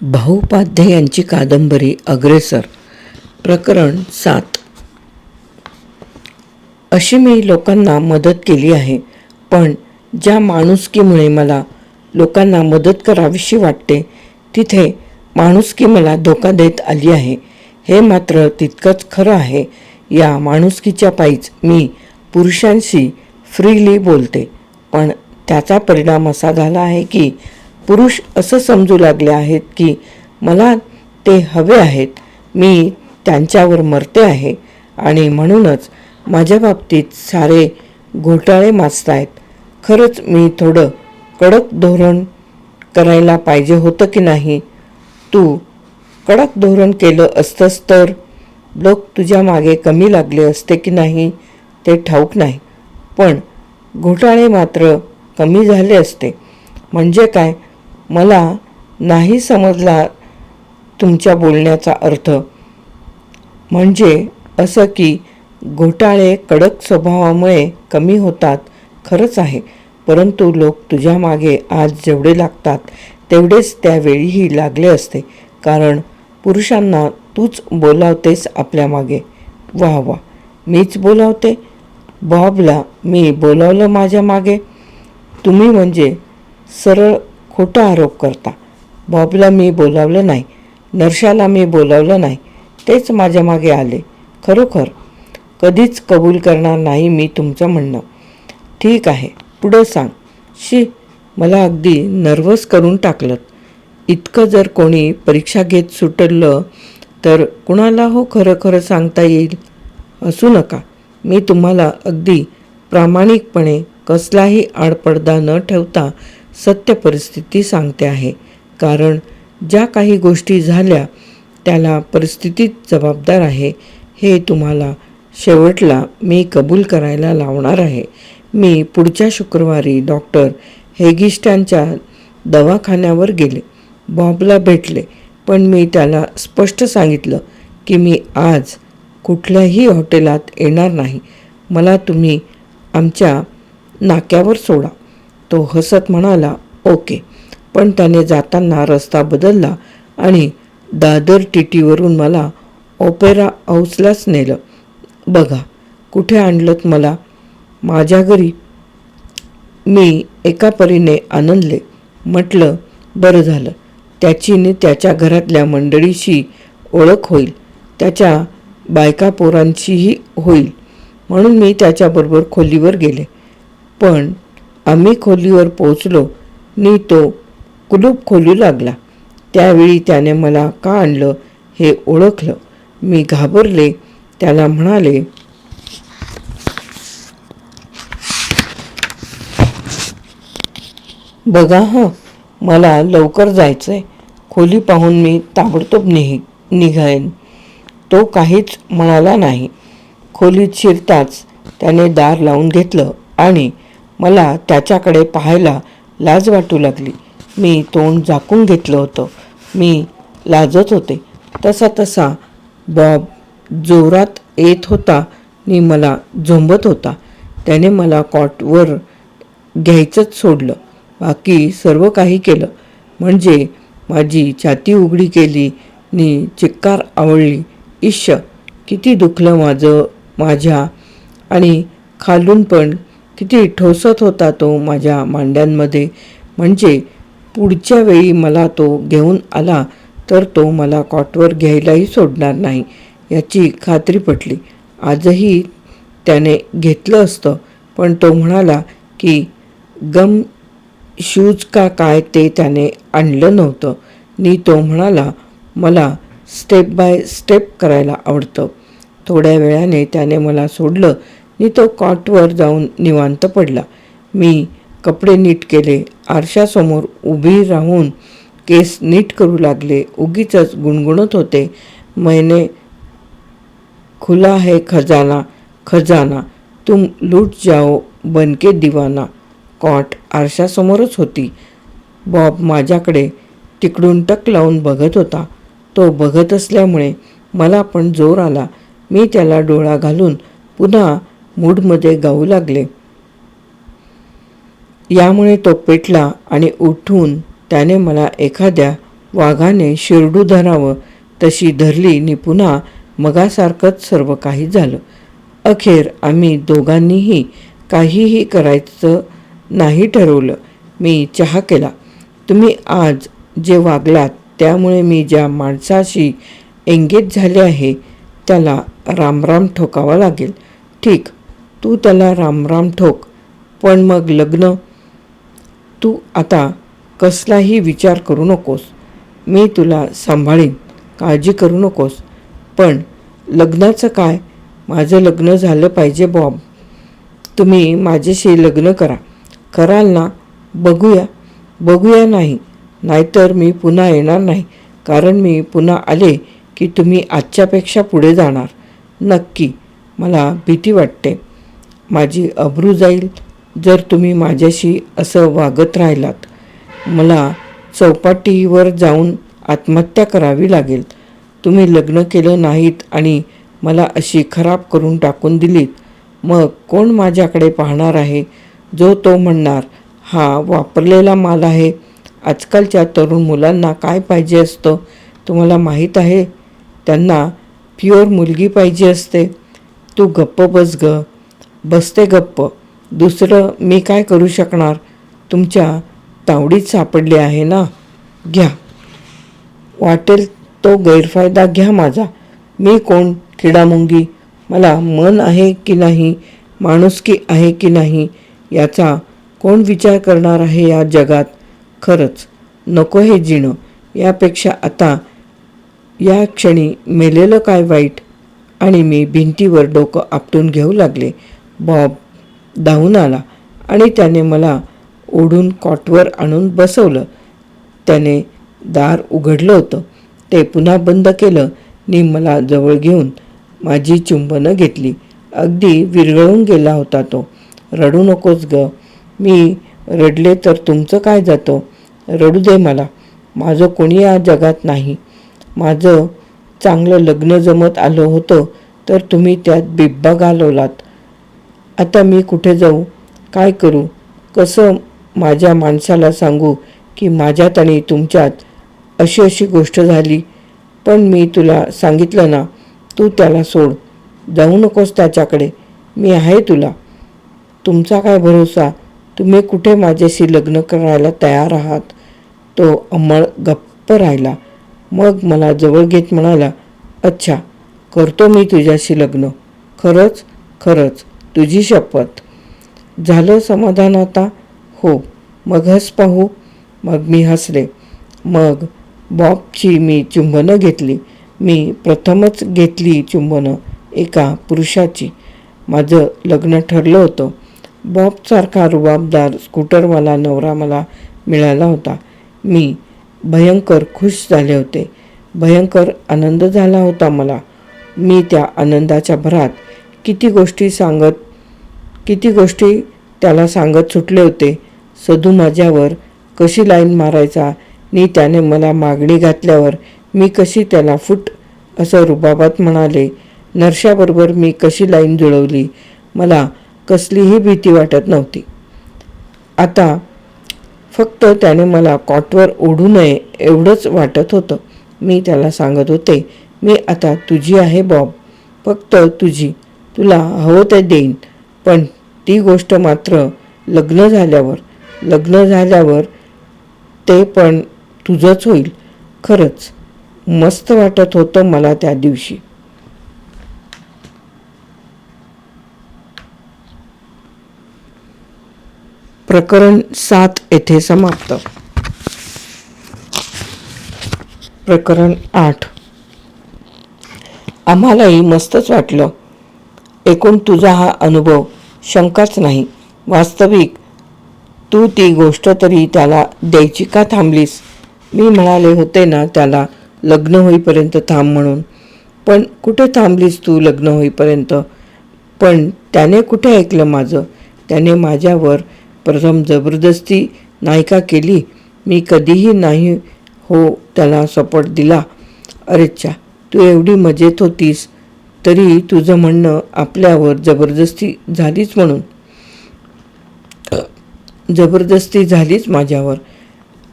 भाऊपाध्ये यांची कादंबरी अग्रेसर प्रकरण सात. अशी मी लोकांना मदत केली आहे पण ज्या माणुसकीमुळे मला लोकांना मदत करावीशी वाटते तिथे माणुसकी मला धोका देत आली आहे. हे मात्र तितकंच खरं आहे. या माणुसकीच्या पायीच मी पुरुषांशी फ्रीली बोलते पण त्याचा परिणाम असा झाला आहे की पुरुष असं समजू लागले आहेत की मला ते हवे आहेत. मी त्यांच्यावर मरते आहे आणि म्हणूनच माझ्या बाबतीत सारे घोटाळे माजतायत. खरंच मी थोडं कडक धोरण करायला पाहिजे होतं की नाही? तू कडक धोरण केलं असतंस तर लोक तुझ्या मागे कमी लागले असते की नाही ते ठाऊक नाही. पण घोटाळे मात्र कमी झाले असते. म्हणजे काय? मला नाही समजला तुमच्या बोलण्याचा अर्थ. म्हणजे असं की घोटाळे कडक स्वभावामुळे कमी होतात खरंच आहे. परंतु लोक तुझ्या मागे आज जेवढे लागतात तेवढेच त्यावेळीही लागले असते. कारण पुरुषांना तूच बोलावतेस आपल्या मागे. वा वा मीच बोलावते? बॉबला मी बोलावलं माझ्या मागे? तुम्ही म्हणजे सरळ खोटा आरोप करता. बॉबला मी बोलावलं नाही. नर्शाला मी बोलावलं नाही. तेच माझ्या मागे आले. खरोखर कधीच कबूल करणार नाही मी तुमचं म्हणणं. ठीक आहे पुढं सांग. शी मला अगदी नर्वस करून टाकलं इतकं जर कोणी परीक्षा घेत सुटलं तर कुणाला हो खरं खरं सांगता येईल? असू नका. मी तुम्हाला अगदी प्रामाणिकपणे कसलाही आडपडदा न ठेवता सत्य परिस्थिती सांगते आहे. कारण ज्या काही गोष्टी झाल्या त्याला परिस्थितीत जबाबदार आहे हे तुम्हाला शेवटला मी कबूल करायला लावणार आहे. मी पुढच्या शुक्रवारी डॉक्टर हेगिस्टांच्या दवाखान्यावर गेले. बॉबला भेटले पण मी त्याला स्पष्ट सांगितलं की मी आज कुठल्याही हॉटेलात येणार नाही. मला तुम्ही आमच्या नाक्यावर सोडा. तो हसत म्हणाला ओके. पण त्याने जाताना रस्ता बदलला आणि दादर टीटीवरून मला ओपेरा हाऊसलाच नेलं. बघा कुठे आणलत मला? माझ्या घरी. मी एका परीने आनंदले म्हटलं बरं झालं. त्याचीने त्याच्या घरातल्या मंडळीशी ओळख होईल. त्याच्या बायका पोरांचीही होईल. म्हणून मी त्याच्याबरोबर खोलीवर गेले. पण आम्ही खोलीवर पोचलो नि तो कुलूप खोलू लागला. त्यावेळी त्याने मला का आणलं हे ओळखलं. मी घाबरले. त्याला म्हणाले बघा हं मला लवकर जायचंय. खोली पाहून मी ताबडतोब निघ निघायन. तो काहीच म्हणाला नाही. खोलीत शिरताच त्याने दार लावून घेतलं आणि मला त्याच्याकडे पाहायला लाज वाटू लागली. मी तोंड झाकून घेतलं होतं. मी लाजत होते. तसा तसा बॉब जोरात येत होता आणि मला झोंबत होता. त्याने मला कॉटवर घ्यायचंच सोडलं. बाकी सर्व काही केलं. म्हणजे माझी छाती उघडी केली नी चिक्कार आवळली. इश्य किती दुखलं माझं माझ्या. आणि खालून पण किती ठोसत होता तो माझ्या मांड्यांमध्ये. म्हणजे पुढच्या वेळी मला तो घेऊन आला तर तो मला कॉटवर घ्यायलाही सोडणार नाही याची खात्री पटली. आजही त्याने घेतलं असतं पण तो म्हणाला की गम शूज का काय ते त्याने आणलं नव्हतं. नी तो म्हणाला मला स्टेप बाय स्टेप करायला आवडतं. थोड्या वेळाने त्याने मला सोडलं नि तो कॉटवर जाऊन निवांत पडला. मी कपडे नीट केले आरशासमोर उभी राहून केस नीट करू लागले. उगीच गुणगुणत होते. मैने खुला है खजाना खजाना तुम लूट जाओ बनके दिवाना. कॉट आरशासमोरच होती. बॉब माझ्याकडे तिकडून टक लावून बघत होता. तो बघत असल्यामुळे मला पण जोर आला. मी त्याला डोळा घालून पुन्हा मूडमध्ये गाऊ लागले. यामुळे तो पेटला आणि उठून त्याने मला एखाद्या वाघाने शिरडू धरावं तशी धरली नि पुन्हा मगासारखंच सर्व काही झालं. अखेर आम्ही दोघांनीही काहीही करायचं नाही ठरवलं. मी चहा केला. तुम्ही आज जे वागलात त्यामुळे मी ज्या माणसाशी एंगेज झाले आहे त्याला रामराम ठोकावा लागेल. ठीक तू त्याला रामराम ठोक पण मग लग्न. तू आता कसलाही विचार करू नकोस. मी तुला सांभाळीन काळजी करू नकोस. पण लग्नाचं काय? माझं लग्न झालं पाहिजे बॉब तुम्ही माझ्याशी लग्न करा. कराल ना? बघूया. बघूया नाही. नाहीतर मी पुन्हा येणार नाही. कारण मी पुन्हा आले की तुम्ही आजच्यापेक्षा पुढे जाणार. नक्की. मला भीती वाटते. माझी अब्रू जाईल जर तुम्ही माझ्याशी असं वागत राहिलात. मला चौपाटीवर जाऊन आत्महत्या करावी लागेल. तुम्ही लग्न केलं नाहीत आणि मला अशी खराब करून टाकून दिलीत. मग कोण माझ्याकडे पाहणार आहे? जो तो म्हणणार हा वापरलेला माल आहे. आजकालच्या तरुण मुलांना काय पाहिजे असतं? तुम्हाला माहीत आहे? त्यांना प्युअर मुलगी पाहिजे असते. तू गप्प बस ग. बसते गप्प. दुसरं मी काय करू शकणार? तुमच्या तावडीत सापडले आहे ना? घ्या. वाटेल तो गैरफायदा घ्या माझा. मी कोण? किडामुंगी. मला मन आहे की नाही? माणुसकी आहे की नाही? याचा कोण विचार करणार आहे या जगात? खरंच नको हे जिणं. यापेक्षा आता या क्षणी मेलेलं काय वाईट? आणि मी भिंतीवर डोकं आपटून घेऊ लागले. बॉब धावून आला आणि त्याने मला ओढून कॉटवर आणून बसवलं. त्याने दार उघडलं होतं. ते पुन्हा बंद केलं. नि मला जवळ घेऊन माझी चुंबनं घेतली. अगदी विरगळून गेला होता तो. रडू नकोस ग. मी रडले तर तुमचं काय जातं? रडू दे मला. माझं कोणी या जगात नाही. माझं चांगलं लग्न जमत आलं होतं तर तुम्ही त्यात बिब्बा घालवलात. आता मी कुठे जाऊ? काय करू? कसं माझ्या माणसाला सांगू की माझ्यात आणि तुमच्यात अशी अशी गोष्ट झाली? पण मी तुला सांगितलं ना तू त्याला सोड. जाऊ नकोस त्याच्याकडे. मी आहे तुला. तुमचा काय भरोसा? तुम्ही कुठे माझ्याशी लग्न करायला तयार आहात? तो अंमळ गप्प राहिला. मग मला जवळ घेत म्हणाला अच्छा करतो मी तुझ्याशी लग्न. खरंच? खरंच. तुझी शपथ. झालं समाधान आता? हो. मग हस पाहू. मग मी हसले. मग बॉबची मी चुंबनं घेतली. मी प्रथमच घेतली चुंबनं एका पुरुषाची. माझं लग्न ठरलं होतं. बॉबसारखा रुबाबदार स्कूटरवाला नवरा मला मिळाला होता. मी भयंकर खुश झाले होते. भयंकर आनंद झाला होता मला. मी त्या आनंदाच्या भरात किती गोष्टी सांगत किती गोष्टी त्याला सांगत सुटले होते. सधू माझ्यावर कशी लाईन मारायचा? नी त्याने मला मागणी घातल्यावर मी कशी त्याला फुट? असं रुबाबात म्हणाले. नरशाबरोबर मी कशी लाईन जुळवली? मला कसलीही भीती वाटत नव्हती. आता फक्त त्याने मला कॉटवर ओढू नये एवढंच वाटत होतं. मी त्याला सांगत होते मी आता तुझी आहे बॉब. फक्त तुझी तुला हवं ते देईन. पण ती गोष्ट मात्र लग्न झाल्यावर लग्न झाल्यावर ते पण तुझंच होईल. खरंच मस्त वाटत होतं मला त्या दिवशी. प्रकरण सात येथे समाप्त. प्रकरण आठ. आम्हालाही मस्तच वाटलं. एकूण तुझा हा अनुभव शंकाच नाही. वास्तविक तू ती गोष्ट तरी त्याला द्यायची का थांबलीस? मी म्हणाले होते ना त्याला लग्न होईपर्यंत थांब म्हणून. पण कुठे थांबलीस तू लग्न होईपर्यंत? पण त्याने कुठे ऐकलं माझं? त्याने माझ्यावर प्रथम जबरदस्ती नाही का केली. मी कधीही नाही हो त्याला सपोर्ट दिला. अरेच्छा तू एवढी मजेत होतीस. तरी तुझं म्हणणं आपल्यावर जबरदस्ती झालीच म्हणून. जबरदस्ती झालीच माझ्यावर.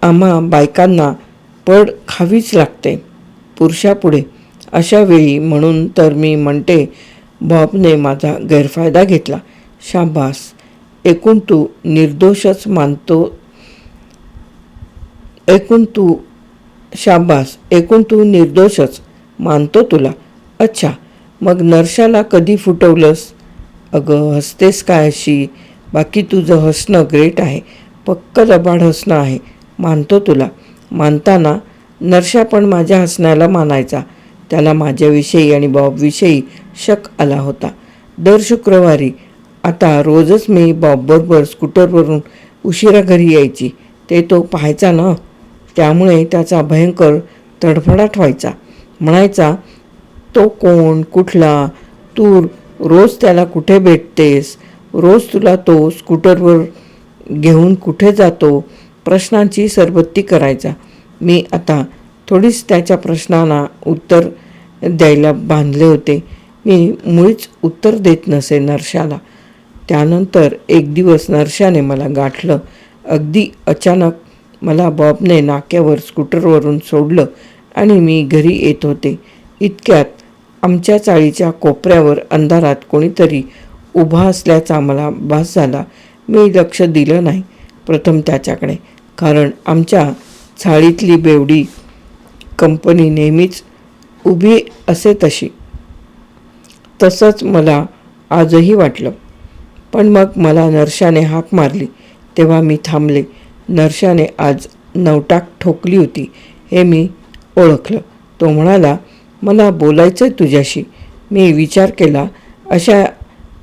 आम्हा बायकांना पड खावीच लागते. पुरुषापुढे अशा वेळी म्हणून तर मी म्हणते बॉबने माझा गैरफायदा घेतला. शाबास. एकूण तू निर्दोषच मानतो. एकूण तू शाबास. एकूण तू निर्दोषच मानतो तुला. अच्छा. मग नरशाला कधी फुटवलंस? अगं हसतेस काय अशी? बाकी तुझं हसणं ग्रेट आहे. पक्क जबाड हसणं आहे. मानतो तुला. मानताना नरशा पण माझ्या हसण्याला मानायचा. त्याला माझ्याविषयी आणि बॉबविषयी शक आला होता. दर शुक्रवारी आता रोजच मी बॉबबरोबर स्कूटरवरून उशिरा घरी यायची. ते तो पाहायचा ना? त्यामुळे त्याचा भयंकर तडफडाट व्हायचा म्हणायचा तो कोण कुठला? तू रोज त्याला कुठे भेटतेस? रोज तुला तो स्कूटरवर घेऊन कुठे जातो? प्रश्नांची सरबत्ती करायचा. मी आता थोडीच त्याच्या प्रश्नांना उत्तर द्यायला बांधले होते. मी मुळीच उत्तर देत नसे नरशाला. त्यानंतर एक दिवस नरशाने मला गाठलं. अगदी अचानक मला बॉबने नाक्यावर स्कूटरवरून सोडलं आणि मी घरी येत होते. इतक्यात आमच्या चाळीच्या कोपऱ्यावर अंधारात कोणीतरी उभा असल्याचा मला भास झाला. मी लक्ष दिलं नाही प्रथम त्याच्याकडे कारण आमच्या चाळीतली बेवडी कंपनी नेहमीच उभी असे तशी. तसंच मला आजही वाटलं. पण मग मला नरशाने हाक मारली. तेव्हा मी थांबले. नरशाने आज नवटाक ठोकली होती हे मी ओळखलं. तो म्हणाला मला बोलायचं आहे तुझ्याशी. मी विचार केला अशा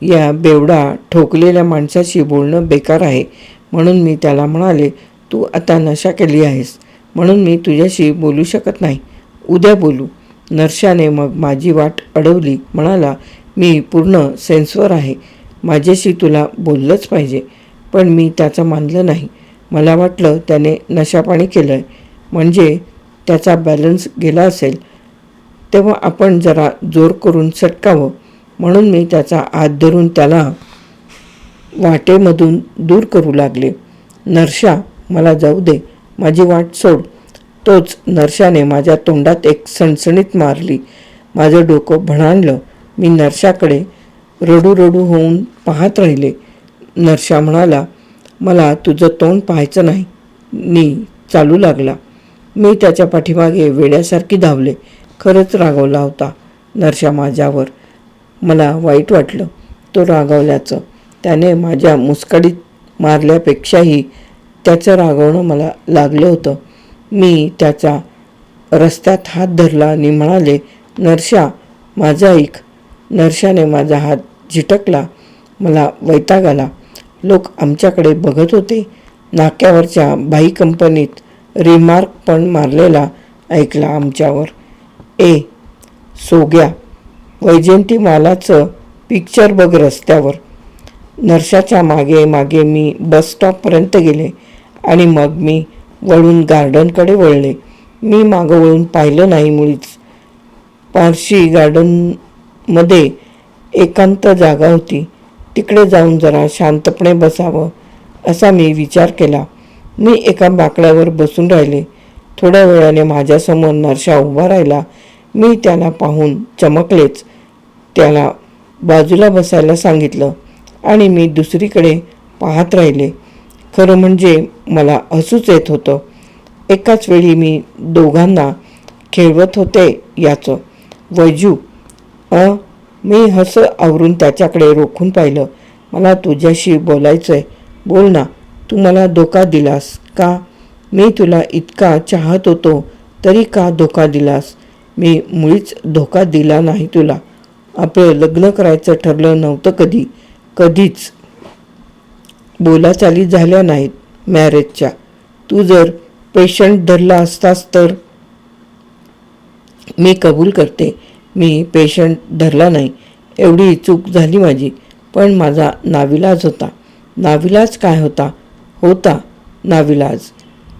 या बेवडा ठोकलेल्या माणसाशी बोलणं बेकार आहे. म्हणून मी त्याला म्हणाले तू आता नशा केली आहेस. म्हणून मी तुझ्याशी बोलू शकत नाही. उद्या बोलू. नरशाने मग माझी वाट अडवली. म्हणाला मी पूर्ण सेन्सवर आहे. माझ्याशी तुला बोललंच पाहिजे. पण मी त्याचं मानलं नाही. मला वाटलं त्याने नशापाणी केलं आहे म्हणजे त्याचा बॅलन्स गेला असेल. तेव्हा आपण जरा जोर करून सटकावं. म्हणून मी त्याचा हात धरून त्याला वाटेमधून दूर करू लागले. नरशा मला जाऊ दे. माझी वाट सोड. तोच नरशाने माझ्या तोंडात एक सणसणीत मारली. माझं डोकं भणाणलं. मी नरशाकडे रडू रडू होऊन पाहत राहिले. नरशा म्हणाला मला तुझं तोंड पाहायचं नाही. नी चालू लागला. मी त्याच्या पाठीमागे वेड्यासारखी धावले. खरंच रागवला होता. नरशा माझ्यावर. मला वाईट वाटलं. तो रागवल्याचं. त्याने माझ्या मुस्कडीत मारल्यापेक्षाही त्याचं रागवणं मला लागलं होतं. मी त्याचा रस्त्यात हात धरला आणि म्हणाले नरशा माझा ऐक नरशाने माझा हात झिटकला. मला वैताग आला. लोक आमच्याकडे बघत होते. नाक्यावरच्या बाई कंपनीत रिमार्क पण मारलेला ऐकला आमच्यावर. ए सोग्या वैजयंतीमालाचं पिक्चर बघ रस्त्यावर. नरशाच्या मागे मागे मी बस स्टॉपपर्यंत गेले आणि मग मी वळून गार्डनकडे वळले. मी मागं वळून पाहिलं नाही मुळीच. पारशी गार्डनमध्ये एकांत जागा होती. तिकडे जाऊन जरा शांतपणे बसावं असा मी विचार केला. मी एका बाकड्यावर बसून राहिले. थोड्या वेळाने माझ्यासमोर नरशा उभा राहिला. मी त्याला पाहून चमकलेच. त्याला बाजूला बसायला सांगितलं आणि मी दुसरीकडे पाहत राहिले. खरं म्हणजे मला हसूच येत होतं. एकाच वेळी मी दोघांना खेळवत होते याचं. वैजू अ मी हस आवरून त्याच्याकडे रोखून पाहिलं. मला तुझ्याशी बोलायचं आहे बोल ना तू मला धोका दिलास का? मी तुला इतका चाहत होतो तरी का धोका दिलास? मी मुळीच धोका दिला नाही तुला. आपलं लग्न करायचं ठरलं नव्हतं कधी. कधीच. बोलाचाली झाल्या नाहीत मॅरेजच्या. तू जर पेशंट धरला असतास तर? मी कबूल करते. मी पेशंट धरला नाही. एवढी चूक झाली माझी. पण माझा नाविलाज होता. नाविलाज काय होता? होता नाविलाज.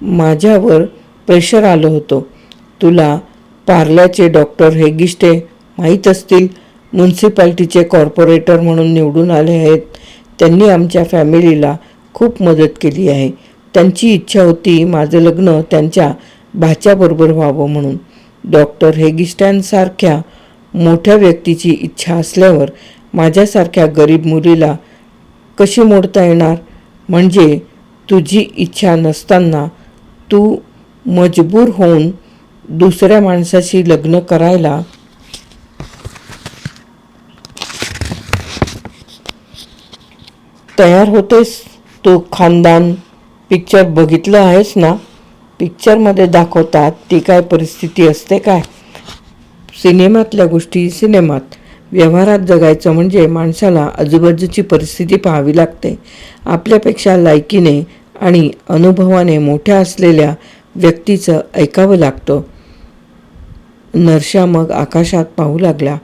माझ्यावर प्रेशर आलं होतं. तुला पार्ल्याचे डॉक्टर हेगिष्टे माहीत असतील. म्युन्सिपाल्टीचे कॉर्पोरेटर म्हणून निवडून आले आहेत. त्यांनी आमच्या फॅमिलीला खूप मदत केली आहे. त्यांची इच्छा होती माझं लग्न त्यांच्या भाच्याबरोबर व्हावं म्हणून. डॉक्टर हेगिस्टॅनसारख्या मोठ्या व्यक्तीची इच्छा असल्यावर माझ्यासारख्या गरीब मुलीला कशी मोडता येणार? म्हणजे तुझी इच्छा नसताना तू मजबूर होऊन दुसऱ्या माणसाशी लग्न करायला तयार होतेस? तू खानदान पिक्चर बघितलं आहेस ना? पिक्चरमध्ये दाखवतात ती काय परिस्थिती असते काय? सिनेमातल्या गोष्टी सिनेमात. व्यवहारात जगायचं म्हणजे माणसाला आजूबाजूची परिस्थिती पाहावी लागते. आपल्यापेक्षा लायकीने आणि अनुभवाने मोठ्या असलेल्या व्यक्तीचं ऐकावं लागतं. नरशा मग आकाशात पाहू लागला.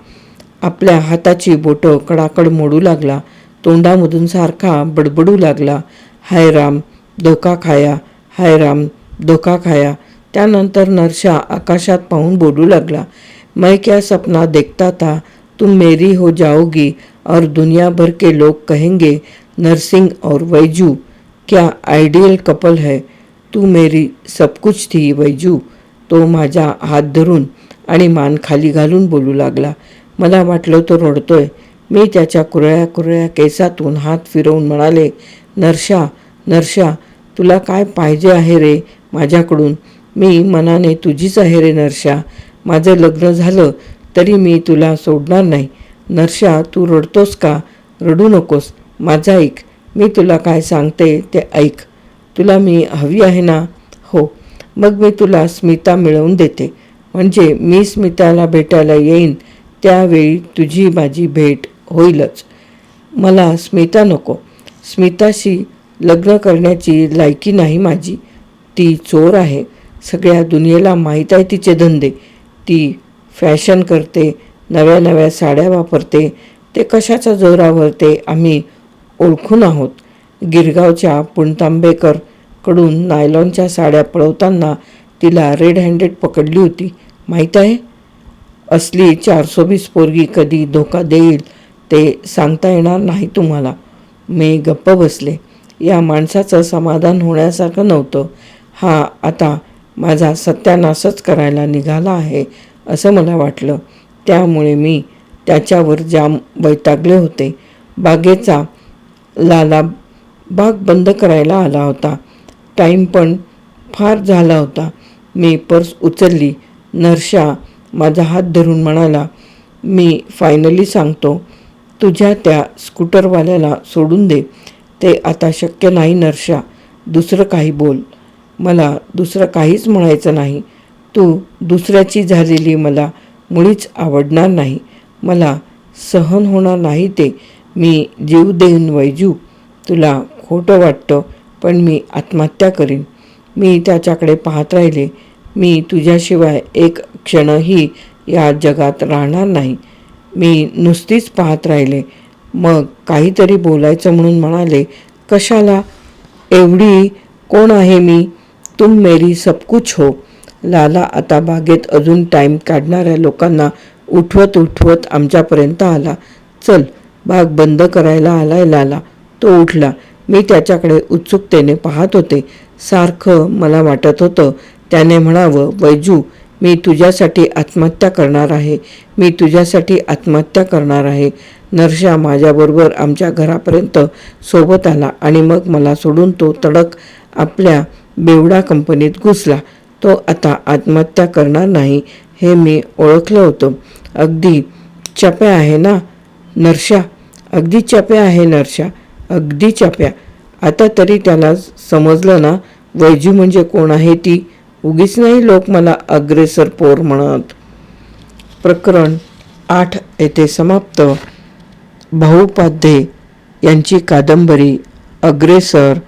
आपल्या हाताची बोटं कडाकड मोडू लागला. तोंडामधून सारखा बडबडू लागला. हाय राम धोका खाया. हाय राम धोका खाया. त्यानंतर नरशा आकाशात पाहून बोलू लागला. मैं क्या सपना देखता था? तुम मेरी हो जाओगी और दुनिया भर के लोग कहेंगे नरसिंह और वैजू क्या आइडियल कपल है? तू मेरी सब कुछ थी वैजू। तो माझा हात धरून आणि मान खाली घालून बोलू लागला. मला वाटलं तो रडतोय. मी त्याच्या कुरळ्या कुरळ्या केसातून हात फिरवून म्हणाले नरशा नरशा तुला काय पाहिजे आहे रे माझ्याकडून? मी मनाने तुझीच आहे रे नरशा. माझं लग्न झालं तरी मी तुला सोडणार नाही. नरशा तू रडतोस का? रडू नकोस. माझं ऐक. मी तुला काय सांगते ते ऐक. तुला मी हवी आहे ना? हो. मग मी तुला स्मिता मिळवून देते. म्हणजे मी स्मिताला भेटायला येईन त्यावेळी तुझी माझी भेट होईलच. मला स्मिता नको. स्मिताशी लग्न करण्याची लायकी नाही माझी. ती चोर आहे. सगळ्या दुनियेला माहीत आहे तिचे धंदे. ती फॅशन करते नव्या नव्या साड्या वापरते. ते कशाच्या जोरावर ते आम्ही ओळखून आहोत. गिरगावच्या पुणतांबेकरकडून नायलॉनच्या साड्या पळवताना तिला रेड हँडेड पकडली होती. माहीत आहे? असली चारसो वीस पोरगी कधी धोका देईल ते सांगता येणार नाही तुम्हाला. मी गप्प बसले. या माणसाचं समाधान होण्यासारखं नव्हतं. हा आता माझा सत्यानाशच करायला निघाला आहे असं मला वाटलं. त्यामुळे मी त्याच्यावर जाम वैतागले होते. बागेचा लाला बाग बंद करायला आला होता. टाईम पण फार झाला होता. मी पर्स उचलली. नरशा माझा हात धरून म्हणाला मी फायनली सांगतो तुझ्या त्या स्कूटरवाल्याला सोडून दे. ते आता शक्य नाही नरशा दुसरं काही बोल. मला दुसरं काहीच म्हणायचं नाही. तू दुसऱ्याची झालेली मला मुळीच आवडणार नाही. मला सहन होणार नाही ते. मी जीव देईन वैजू. तुला खोटं वाटतं पण मी आत्महत्या करीन. मी त्याच्याकडे पाहत राहिले. मी तुझ्याशिवाय एक क्षणही या जगात राहणार नाही. मी नुसतीच पाहत राहिले. मग काहीतरी बोलायचं म्हणून म्हणाले कशाला? एवढी कोण आहे मी? तुम मेरी सब कुछ हो. लाला आता बागेत अजून टाईम काढणाऱ्या लोकांना उठवत उठवत आमच्यापर्यंत आला. चल बाग बंद करायला आलाय लाला. तो उठला. मी त्याच्याकडे उत्सुकतेने पाहत होते. सारखं मला वाटत होतं त्याने म्हणावं वैजू मी तुझ्यासाठी आत्महत्या करणार आहे. मी तुझ्यासाठी आत्महत्या करणार आहे. नरशा माझ्याबरोबर आमच्या घरापर्यंत सोबत आला आणि मग मला सोडून तो तडक आपल्या बेवडा कंपनीत घुसला. तो आता आत्महत्या करणार नाही हे मी ओळखलं होतं. अगदी चप्या आहे ना नरशा? अगदी चप्या आहे नरशा. अगदी चप्या. आता तरी त्याला समजलं ना वैजू म्हणजे कोण आहे ती? उगीच नाही लोक मला अग्रेसर पोर म्हणत प्रकरण आठ येथे समाप्त. भाऊपाध्ये यांची कादंबरी अग्रेसर